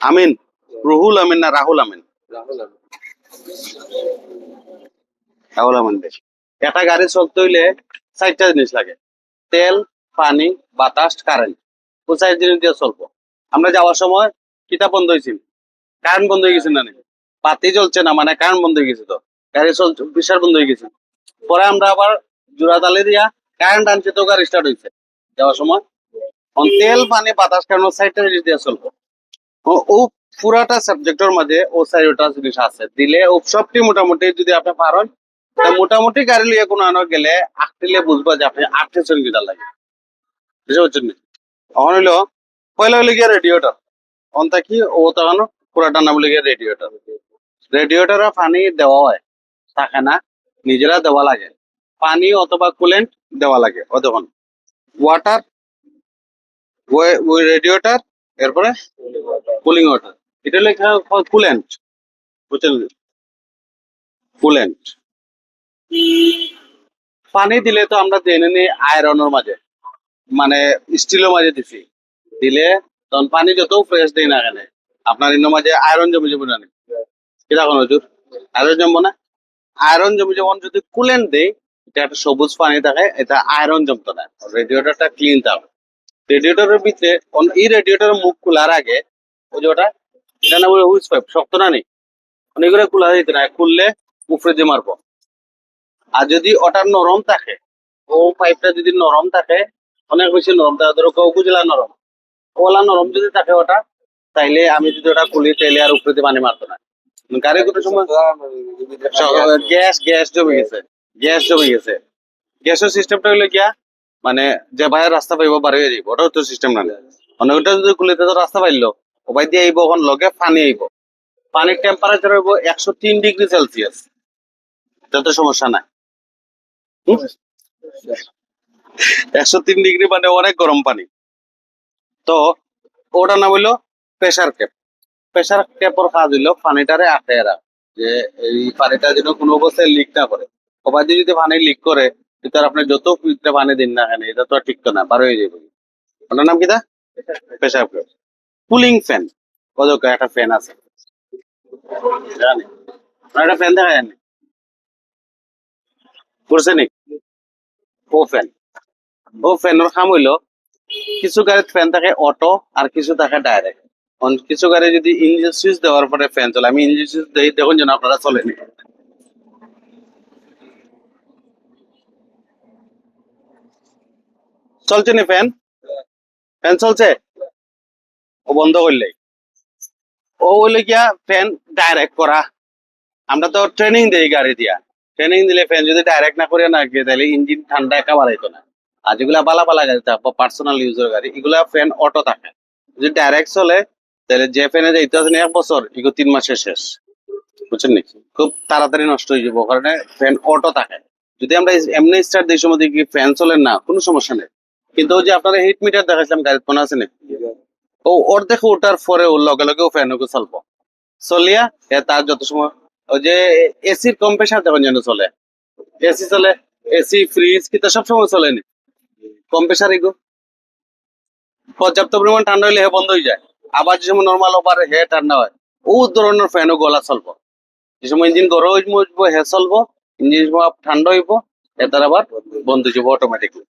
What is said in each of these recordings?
আমিন। রুহুল আমিন না রাহুল আমিন? রাহুল আমিন একটা গাড়ি চলতে হইলে চারটা জিনিস লাগে। তেল, পানি, বাতাস কারেন্ট ও চার জিনিস দিয়ে চলবো। আমরা যাওয়ার সময় কিতাব বন্ধ হয়েছিল কারেন্ট বন্ধ হয়ে গেছে না? বাতি জ্বলছে না? মানে কারেন্ট বন্ধ হয়ে গেছে তো। গাড়ি চলছে বিশাল বন্ধ হয়ে গেছে। পরে আমরা আবার জোড়া তালে দিয়া কারেন্ট আনছে তো গাড়ি স্টার্ট হয়েছে যাওয়ার সময় তেল পানি বাতাস কারণ সাইডটা জিনিস দিয়ে চলবো? ও পুরাটা সাবজেক্টের মধ্যে ও চারিটা জিনিস আছে। দিলে ও সবটি মোটামুটি যদি আপনি পারেন মোটামুটি গাড়ি লিয়ে কোনো আনো গেলে আটটিলে বুঝবা যে আপনি আটটেছেন কিটা লাগে। বুঝতে পারছেন নি? এখন হইল, পয়লা হইলে গিয়ে রেডিওটার অন্তা কি ও তখন পুরাটা নাম হইলে গিয়ে রেডিওটার রেডিওটারে পানি দেওয়া হয় থাকে না নিজেরা দেওয়া লাগে। পানি অথবা কুলেন্ট দেওয়া লাগে ও তখন ওয়াটার রেডিওটার এরপরে কুলিং ওয়াটার এটা লেখা কুলেন্ট বুঝছেন? কুলেন্ট পানি দিলে তো আমরা জেনে নিই আয়রনের মাঝে মানে স্টিলের মাঝে দিছি। দিলে তখন পানি যত ফ্রেশ দেয় না কেন, আপনার ইন্নের মাঝে আয়রন জমে যাবে না। কিরা কোন হুজুর? আয়রন জমবো না। আয়রন জমে যেমন যদি কুলেন্ট দেই এটা একটা সবুজ পানি থাকে, এটা আয়রন জমতো না। রেডিওটারটা ক্লিন থাকে রেডিয়েটরের ভিতরে এই রেডিয়েটরের মুখ খোলার আগে ওই যে ওটা এটা না হুইস পাইপ শক্ত না নেই। অনেকগুলো খোলা যেতে না খুললে উপরে দিয়ে মারবো। আর যদি ওটা নরম থাকে ও পাইপটা যদি নরম থাকে অনেক বেশি নরম থাকে ধরো উপজেলা নরম ওলা নরম যদি থাকে ওটা তাইলে আমি যদি ওটা খুলি তাইলে আর উপরে দিয়ে পানি মারতো না। গাড়ি কোনো সময় গ্যাস গ্যাস জমে গেছে গ্যাস জমে গেছে। গ্যাসের সিস্টেমটা হইল গিয়া মানে যে ভাইয়ের রাস্তা পাইব বার হয়ে যাইব, ওটাও তো সিস্টেম না। মানে ওটা যদি খুলিতে তো রাস্তা পাইলো, ও ভাই দিয়ে আইব ওখান লগে পানি আইব। পানির টেম্পারেচার হইব একশো তিন ডিগ্রি সেলসিয়াস। এটা তো সমস্যা নাই। একশো তিন ডিগ্রি মানে অনেক গরম পানি। তো ওটার নাম হইল প্রেসার ক্যাপ প্রেসার ক্যাপর কাজ হইল পানিটারে আটকে যে এই পানিটা যেন কোনো অবস্থায় লিক না করে। দিয়ে যদি পানি লিক করে তার আপনি যত ফিল্টারে পানি দিন না কেন, এটা তো আর ঠিক না, বার হয়ে যাবে ওটার নাম কি দা প্রেসার কুলিং ফ্যান কত একটা ফ্যান আছে। একটা ফ্যান দেখা ও ফ্যান ও ফ্যানের কাম হইল, কিছু গাড়ির ফ্যান থাকে অটো আর কিছু থাকে ডাইরেক্ট কিছু গাড়ি যদি ইঞ্জিন সুইচ দেওয়ার পরে ফ্যান চলে, আমি ইঞ্জিন সুইচ দেখুন যেন আপনারা চলেনি। চলছে নি ফ্যান ফ্যান চলছে? ও বন্ধ করলে। ও হইলে গিয়া ফ্যান ডাইরেক্ট করা। আমরা তো ট্রেনিং দেই গাড়ি দিয়া। ট্রেনিং দিলে ফ্যান যদি ডাইরেক্ট না করে না গিয়ে, তাহলে ইঞ্জিন ঠান্ডা একা বাড়াইতো না। আর যেগুলা বালা বালা গাড়ি থাকে পার্সোনাল ইউজের গাড়ি, এগুলা ফ্যান অটো থাকে। যদি ডাইরেক্ট চলে, তাহলে যে ফ্যানে যাইতে আছে এক বছর, এগুলো তিন মাসে শেষ। বুঝছেন নাকি? খুব তাড়াতাড়ি নষ্ট হয়ে যাব। কারণে ফ্যান অটো থাকে। যদি আমরা এমনি স্টার্ট দিই সময় দেখি ফ্যান চলে না, কোনো সমস্যা নেই। কিন্তু যে আপনারা হিট মিটার দেখাইছিলাম গাড়ির কোনো আছে নাকি ও ওর দেখে ওঠার পরে ওর লগে লগে ও ফ্যান ওকে চলবো। চলিয়া এ তার যত সময় ওই যে এসির কম্প্রেসার দেখুন যেন চলে? এসি চলে এসি ফ্রিজ কিন্তু সব সময় চলেনি কম্প্রেসার এগো পর্যাপ্ত পরিমাণ ঠান্ডা হলে হে বন্ধ হয়ে যায়। আবার যে সময় নর্মাল ওভার হে ঠান্ডা হয় ও ধরনের ফ্যানও গলা চলবো। যে সময় ইঞ্জিন গরম হইব হে চলবো ইঞ্জিন ঠান্ডা হইব এটার আবার বন্ধ হয়ে যাব অটোমেটিকলি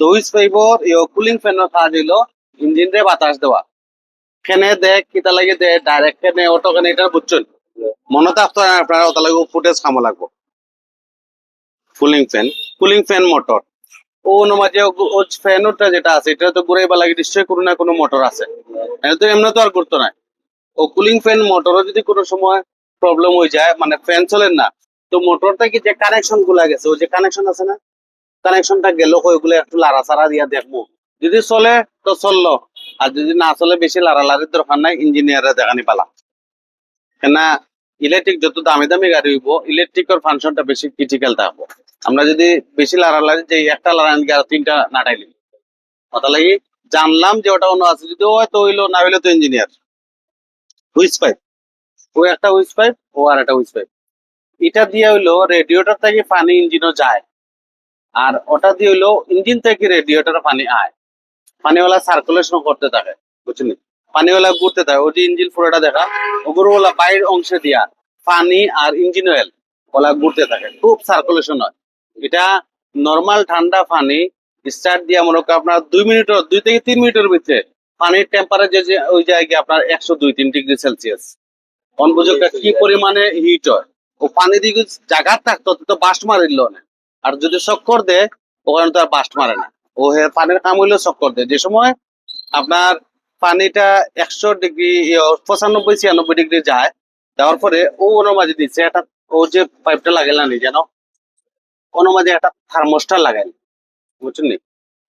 তো পাইবর কুলিং ফ্যানের কাজ হইল ইঞ্জিন রে বাতাস দেওয়া। ফ্যানে দেখ কিতা লাগে দে, ডাইরেক্ট ফ্যানে অটো এটা বুঝছেন মনে আপনারা ওটা ফুটেজ খামো লাগবো। Cooling fan cooling fan motor ও মাঝে ও ফ্যানটা যেটা আছে এটা তো ঘুরাইবা লাগে নিশ্চয়ই কোনো না কোনো মোটর আছে। তো এমনি তো আর করতো না ও কুলিং ফ্যান মোটরও যদি কোনো সময় প্রবলেম হয়ে যায় মানে ফ্যান চলেন না, তো মোটরটা কি যে কানেকশনগুলা গেছে ওই যে কানেকশন আছে না? কানেকশনটা গেল ওইগুলো একটু লাড়া চাড়া দিয়া দেখব যদি চলে, তো চলল। আর যদি না চলে, বেশি লাড়ালাড়ির দরকার নাই ইঞ্জিনিয়াররা দেখানি পালা। কেন ইলেকট্রিক যত দামি দামি গাড়ি হইব ইলেকট্রিকের ফাংশনটা বেশি ক্রিটিক্যাল থাকব। আমরা যদি বেশি লাড়ালাড়ি, যে একটা লাড়ান আর তিনটা নাটাইলি কথা লাগি জানলাম যে ওটা অন্য আছে। যদি হয়তো হইল, না হইল, তো ইঞ্জিনিয়ার হুইস পাইপ ও একটা হুইস পাইপ ও আর একটা হুইস পাইপ এটা দিয়ে হইল রেডিওটার থেকে পানি ইঞ্জিনও যায়। আর ওটা দিয়ে হইল ইঞ্জিন থেকে রেডিওটার পানি আয়। পানিওয়ালা সার্কুলেশন করতে থাকে বুঝছেন পানিওয়ালা ঘুরতে থাকে ওই যে ইঞ্জিন ফুরাটা দেখা ওগুলোওয়ালা বাইরের অংশে দিয়া পানি আর ইঞ্জিন অয়েল ওলা ঘুরতে থাকে খুব সার্কুলেশন হয়। এটা নর্মাল ঠান্ডা পানি স্টার্ট দিয়ে মনে করেন আপনার দুই মিনিটের দুই থেকে তিন মিনিটের ভিতরে পানির টেম্পারেচার যে ওই জায়গায় আপনার একশো দুই তিন ডিগ্রি সেলসিয়াস। অনুপযোগটা কি পরিমাণে হিট হয়? ও পানি দিকে জায়গা থাকতো তো বাস্ট মারিল না। আর যদি চক্কর দেয় ওখানে তো আর বাস্ট মারে না। ও পানির কাম হইলেও চক্কর দেয় যে সময় আপনার পানিটা একশো ডিগ্রি পঁচানব্বই, ছিয়ানব্বই ডিগ্রি যায়, যাওয়ার পরে ও ওনার মাঝে দিচ্ছে একটা ও যে পাইপটা লাগাইলা নি, যেন ওনার মাঝে একটা থার্মোস্টার লাগাই বুঝছেন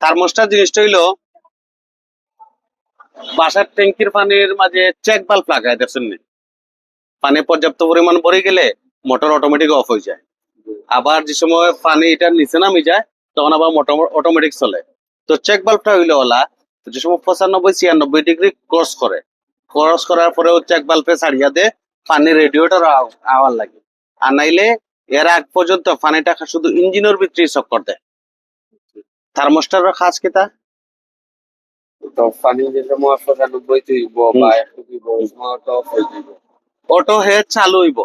থার্মোস্টার জিনিসটা হইল, বাসার ট্যাঙ্কির পানির মাঝে চেক বাল্ব লাগাই দেখছেন পানি পর্যাপ্ত পরিমাণ ভরে গেলে মোটর অটোমেটিক অফ হয়ে যায়। আবার যে সময় পানি এটা নিচে নামি যায় তখন আবার অটোমেটিক চলে। তো চেক বাল্বটা হইলে ওলা যে সময় পঁচানব্বই ছিয়ানব্বই ডিগ্রি ক্রস করে। ক্রস করার পরে ও চেক বাল্বে ছাড়িয়া দে পানি রেডিওটার আওয়ার লাগে। আর নাইলে এর আগ পর্যন্ত পানিটা শুধু ইঞ্জিনের ভিতরেই চক্কর দেয় থার্মোস্টারের কাজ কিতা তো? পানি যে সময় পঁচানব্বই তুইব বা একশো তুইব তো অফ যাইব। অটো হে চালু হইব।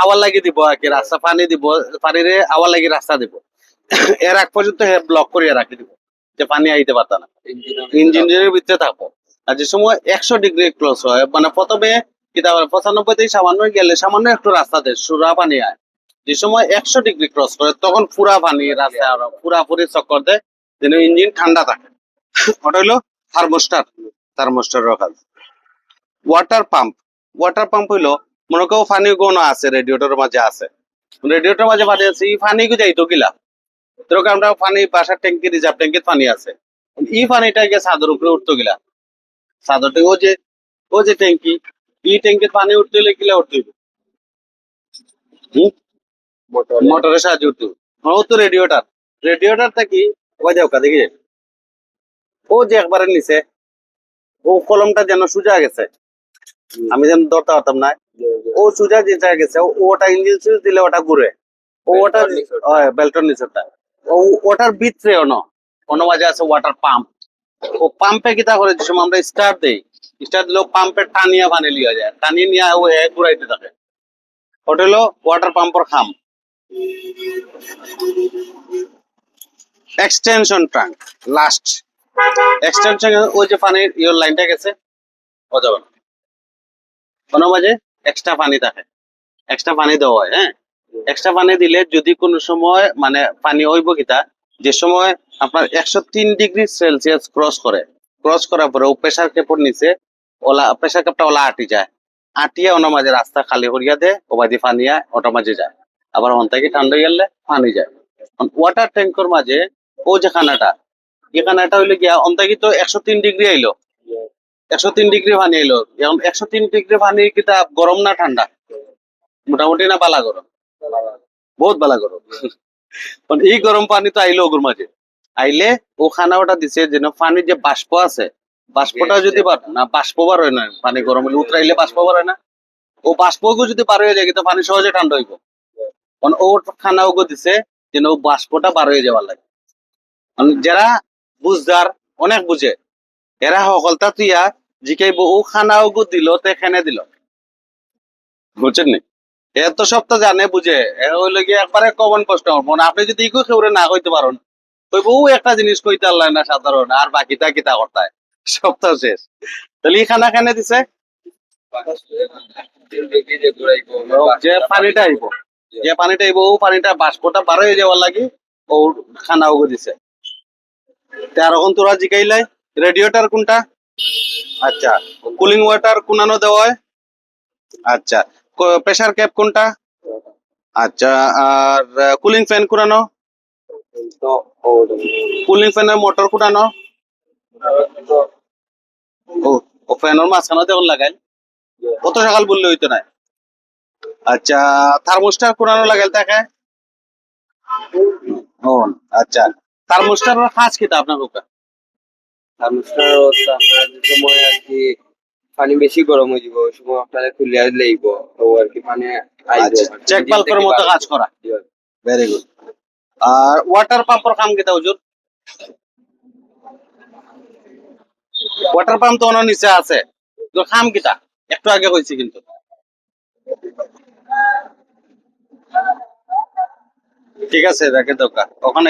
আওয়ার লাগি দিব আর কি রাস্তা পানি দিব, পানিরে আওয়ার লাগি রাস্তা দিব। এর আগ পর্যন্ত ব্লক করিয়া রাখি দিব, যে পানি আইতে পারত না। ইঞ্জিনের ভিতরে থাকব। আর যে সময় একশো ডিগ্রি ক্লোজ হয় মানে প্রথমে পঁচানব্বই থেকে সামান্য গেলে সামান্য একটু রাস্তা দেয়, সুরা পানি আয়। যে সময় একশো ডিগ্রি ক্রস করে, তখন পুরা পানি রাস্তা আর পুরাপুরি চক্কর দেয়, যেন ইঞ্জিন ঠান্ডা থাকে। ওটা হইল থার্মোস্টার থার্মোস্টারের কাজ ওয়াটার পাম্প ওয়াটার পাম্প হইল মনে করো পানি কোনো আছে রেডিওটার মাঝে আছে। রেডিওটার মাঝে পানি আছে ই পানি গু যাইতো কিলা তোর আমরা পানি বাসার ট্যাঙ্কি রিজার্ভ ট্যাঙ্কির পানি আছে। ই পানিটা গিয়ে ছাদের উপরে উঠতো গিলা। থেকে ও যে ও যে ট্যাঙ্কি এই ট্যাঙ্কির পানি উঠতে হলে কিলা উঠতে হইব। মোটরের সাহায্যে উঠতে হইব। হ্যাঁ, তো রেডিওটার রেডিওটার থেকে ওই যাও কা দেখি ও যে একবারে নিচে ও কলমটা যেন সোজা গেছে। আমি যেন ধরতে পারতাম না। ও সুজা যেটা গেছে ওটা ইঞ্জিন সুইচ দিলে ওটা ঘুরে। ও ওটা বেল্টর নিচেরটা। ও ওটার ভিতরে অন অন্য মাঝে আছে ওয়াটার পাম্প ও পাম্পে কিতা করে যে সময় আমরা স্টার্ট দেই স্টার্ট দিলেও পাম্পে টানিয়া পানি লিয়া যায়। টানিয়ে নিয়ে ও হে ঘুরাইতে থাকে। ওটা হলো ওয়াটার পাম্পের খাম। এক্সটেনশন ট্যাঙ্ক লাস্ট এক্সটেনশন ওই যে পানির ইয়োর লাইনটা গেছে। ও যাবে না। কোনো মাঝে এক্সট্রা পানি থাকে। এক্সট্রা পানি দেওয়া হয় হ্যাঁ? এক্সট্রা পানি দিলে যদি কোনো সময় মানে পানি হইব কিতা? যে সময় আপনার একশো তিন ডিগ্রি সেলসিয়াস ক্রস করে। ক্রস করার পরে ও প্রেসার কেপর নিচে ওলা, প্রেসার কাপটা ওলা আটি যায়। আটিয়া ওনার মাঝে রাস্তা খালি করিয়া দে ও বাদি পানিয়া ওটার মাঝে যায়। আবার হন থেকে ঠান্ডা গেলে পানি যায়। ওয়াটার ট্যাঙ্কর মাঝে ও যে খানাটা এই খানাটা হইলে গিয়া অন্তাকি তো একশো তিন ডিগ্রি আইলো। একশো তিন ডিগ্রি পানি এলো। এখন একশো তিন ডিগ্রি পানি কিতা গরম না ঠান্ডা? মোটামুটি না বালা গরম? বহুত বালা গরম। কারণ এই গরম পানি তো আইলো ওগুর মাঝে। আইলে ও খানা ওটা দিছে যেন পানির যে বাষ্প আছে বাষ্পটা যদি না বাষ্প বার হয় না পানি গরম হলে উতরাইলে বাষ্প বার হয় না। ও বাষ্পগু যদি বার হয়ে যায় কিন্তু পানি সহজে ঠান্ডা হইব। কারণ ও খানা ওগো দিছে যেন ও বাষ্পটা বার হয়ে যাওয়ার লাগে। কারণ যারা বুঝদার অনেক বুঝে। এরা সকলটা তুইয়া ও খানা ওগো দিল, তো এখানে দিল। বুঝছেন নি? এ তো সব তো জানে বুঝে এ হইলে গিয়ে একবারে কমন প্রশ্ন মনে আপনি যদি ইকো খেউরে না কইতে পারেন কইব ও একটা জিনিস কইতে আল্লাহ না সাধারণ আর বাকিটা কিতা করতায় সব তো শেষ। তাহলে এই খানা খানে দিছে? যে পানিটা আইব যে পানিটা আইব ও পানিটা বাষ্পটা বার হয়ে যাওয়ার লাগি ও খানা ওগো দিছে। তার তোরা জিকাইলাই রেডিওটার কোনটা? আচ্ছা কুলিং ওয়াটার কোনানো দেওয়া হয় আচ্ছা প্রেসার ক্যাপ কোনটা? আচ্ছা আর কুলিং ফ্যান কোনানো। কুলিং ফ্যানের মোটর কোনানো। ও ফ্যানের মাঝখানে দেখুন লাগাইল। কত সকাল বললে হইতো না। আচ্ছা থার্মোস্টার কোনানো লাগাইল তাকে। ও আচ্ছা থার্মোস্টার কাজ কিতা আপনার হচ্ছে আপনার যে সময় আর কি পানি বেশি গরম হয়ে যাব ওই সময় আপনারা খুলিয়া লইব তো আর কি পানি আচ্ছা চেক বাল্বের মতো কাজ করা। ভেরি গুড আর ওয়াটার পাম্পের কাম হুজুর? ওয়াটার পাম্প তো অন্য নিচে আছে। তো কিটা? একটু আগে হয়েছে কিন্তু। ঠিক আছে দেখে দরকার ওখানে